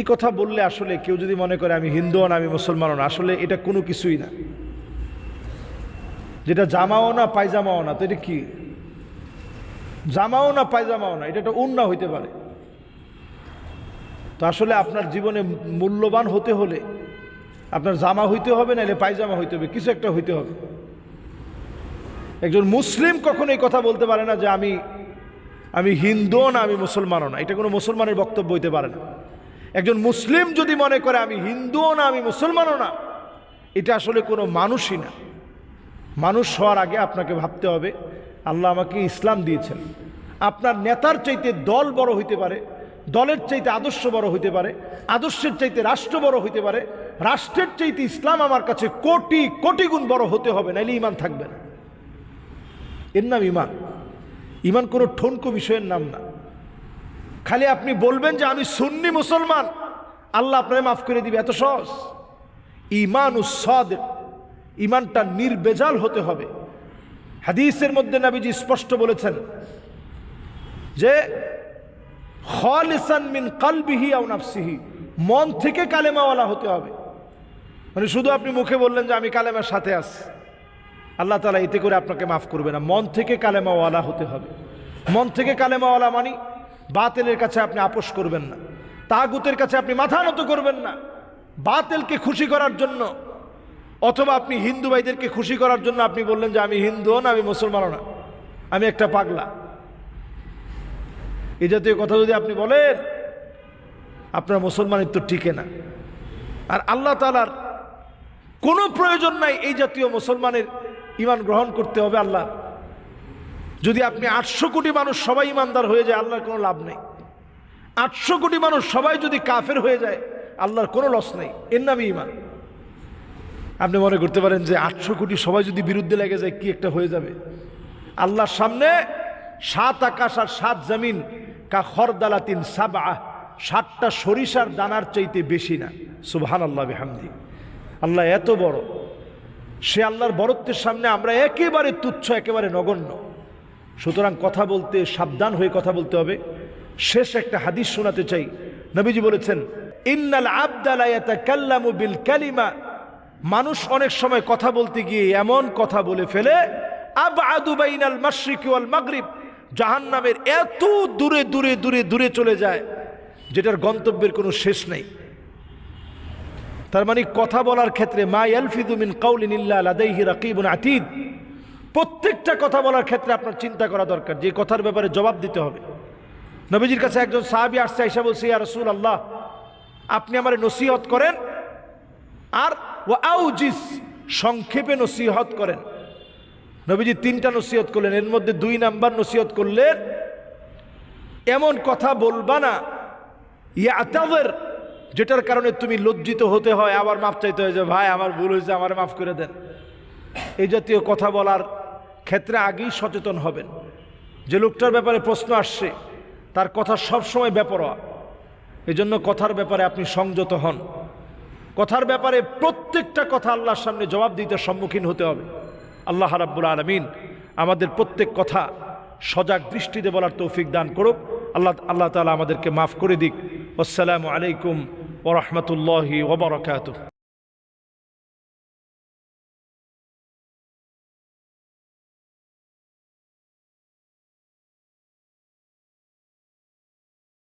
এই কথা বললে আসলে কেউ যদি মনে করে আমি হিন্দু না, আমি মুসলমান না, আসলে এটা কোনো কিছুই না। যেটা জামাও না, পায়জামাও না, তো এটা কি? জামাও না, পায়জামাও না, এটা একটা উন্না হইতে পারে। তো আসলে আপনার জীবনে মূল্যবান হতে হলে আপনার জামা হইতে হবে না এলে পায়জামা হইতে হবে, কিছু একটা হইতে হবে। একজন মুসলিম কখনো এই কথা বলতে পারে না যে আমি আমি হিন্দুও না, আমি মুসলমানও না, এটা কোনো মুসলমানের বক্তব্য হইতে পারে না। একজন মুসলিম যদি মনে করে আমি হিন্দুও না, আমি মুসলমানও না, এটা আসলে কোনো মানুষই না। মানুষ হওয়ার আগে আপনাকে ভাবতে হবে, আল্লাহ আমাকে ইসলাম দিয়েছেন। আপনার নেতার চাইতে দল বড় হইতে পারে, দলের চাইতে আদর্শ বড় হইতে পারে, আদর্শের চাইতে রাষ্ট্র বড় হইতে পারে, রাষ্ট্রের চাইতে ইসলাম আমার কাছে কোটি কোটি গুণ বড় হতে হবে, নাইলে ইমান থাকবে না। এর নাম ইমান। ইমান কোনো ঠনকো বিষয়ের নাম না। খালি আপনি বলবেন যে আমি সুন্নি মুসলমান, আল্লাহ আপনাকে মাফ করে দিবে, এত সহজ। ইমান উসাদ ইমানটা নির্বেজাল হতে হবে। হাদিসের মধ্যে নাবিজি স্পষ্ট বলেছেন যে, খালিসান মিন কালবিহি আও নাফসিহি, মন থেকে কালেমাওয়ালা হতে হবে। মানে শুধু আপনি মুখে বললেন যে আমি কালেমার সাথে আছি, আল্লাহ তালা এতে করে আপনাকে মাফ করবে না। মন থেকে কালেমাওয়ালা হতে হবে। মন থেকে কালেমাওয়ালা মানি বাতেলের কাছে আপনি আপোষ করবেন না। তাগুতের কাছে আপনি মাথা নত করবেন না। বাতেলকে খুশি করার জন্য, অথবা আপনি হিন্দু ভাইদেরকে খুশি করার জন্য আপনি বললেন যে, আমি হিন্দুও না, আমি মুসলমানও না। আমি একটা পাগলা। এই জাতীয় কথা যদি আপনি বলেন, আপনার মুসলমানের তো টিকে না। আর আল্লাহ তালার কোনো প্রয়োজন নাই এই জাতীয় মুসলমানের ইমান গ্রহণ করতে হবে আল্লাহ যদি আপনি আটশো কোটি মানুষ সবাই ইমানদার হয়ে যায়, আল্লাহর কোনো লাভ নেই। আটশো কোটি মানুষ সবাই যদি কাফের হয়ে যায়, আল্লাহর কোনো লস নেই। এর নামই ইমান আপনি মনে করতে পারেন যে আটশো কোটি সবাই যদি বিরুদ্ধে লেগে যায়, কি একটা হয়ে যাবে? আল্লাহর সামনে সাত আকাশ আর সাত জমিন, কা খরদালাতিন সাবা সাতটা সরিষার দানার চাইতে বেশি না। সুবহান আল্লাহ বেহামদি। আল্লাহ এত বড়। সে আল্লাহর বরত্বের সামনে আমরা একেবারে তুচ্ছ, একেবারে নগণ্য। সুতরাং কথা বলতে, সাবধান হয়ে কথা বলতে হবে। শেষ একটা হাদিস শোনাতে চাই। নবীজি বলেছেন, ইন্নাল আবদালায়াতা কাল্লামু বিল কালিমা। মানুষ অনেক সময় কথা বলতে গিয়ে এমন কথা বলে ফেলে, আবআদু বাইনাল মাশরিকি ওয়াল মাগরিব। জাহান্নামের এত দূরে দূরে দূরে দূরে চলে যায়, যেটার গন্তব্যের কোনো শেষ নেই। তার মানে কথা বলার ক্ষেত্রে মা ইয়ালফিদু মিন কাউলিন ইল্লা লাদাইহি রাকিবুন আতিদ। প্রত্যেকটা কথা বলার ক্ষেত্রে আপনার চিন্তা করা দরকার, যে কথার ব্যাপারে জবাব দিতে হবে। নবীজির কাছে একজন সাহাবী আসছে আইসা বলছে, ইয়া রাসূল আল্লাহ আপনি আমার নসিহত করেন আর ও আউজিস, সংক্ষেপে নসিহত করেন। নবীজি তিনটা নসিহত করলেন, এর মধ্যে দুই নাম্বার নসিহত করলেন, এমন কথা বলবা না ইয়াতাদের যেটার কারণে তুমি লজ্জিত হতে হয়, আবার মাফ চাইতে হয় যে, ভাই, আমার ভুল হয়েছে, আমার মাফ করে দেন। এই জাতীয় কথা বলার ক্ষেত্রে আগেই সচেতন হবেন। যে লোকটার ব্যাপারে প্রশ্ন আসছে, তার কথা সবসময় ব্যাপরোয়া এজন্য কথার ব্যাপারে আপনি সংযত হন। কথার ব্যাপারে প্রত্যেকটা কথা আল্লাহর সামনে জবাব দিতে সম্মুখীন হতে হবে। আল্লাহ রাব্বুল আলমিন আমাদের প্রত্যেক কথা সজাগ দৃষ্টিতে বলার তৌফিক দান করুক। আল্লাহ আল্লাহ তালা আমাদেরকে মাফ করে দিক। আসসালামু আলাইকুম ওরহমতুল্লাহি ওবরাকাতুহ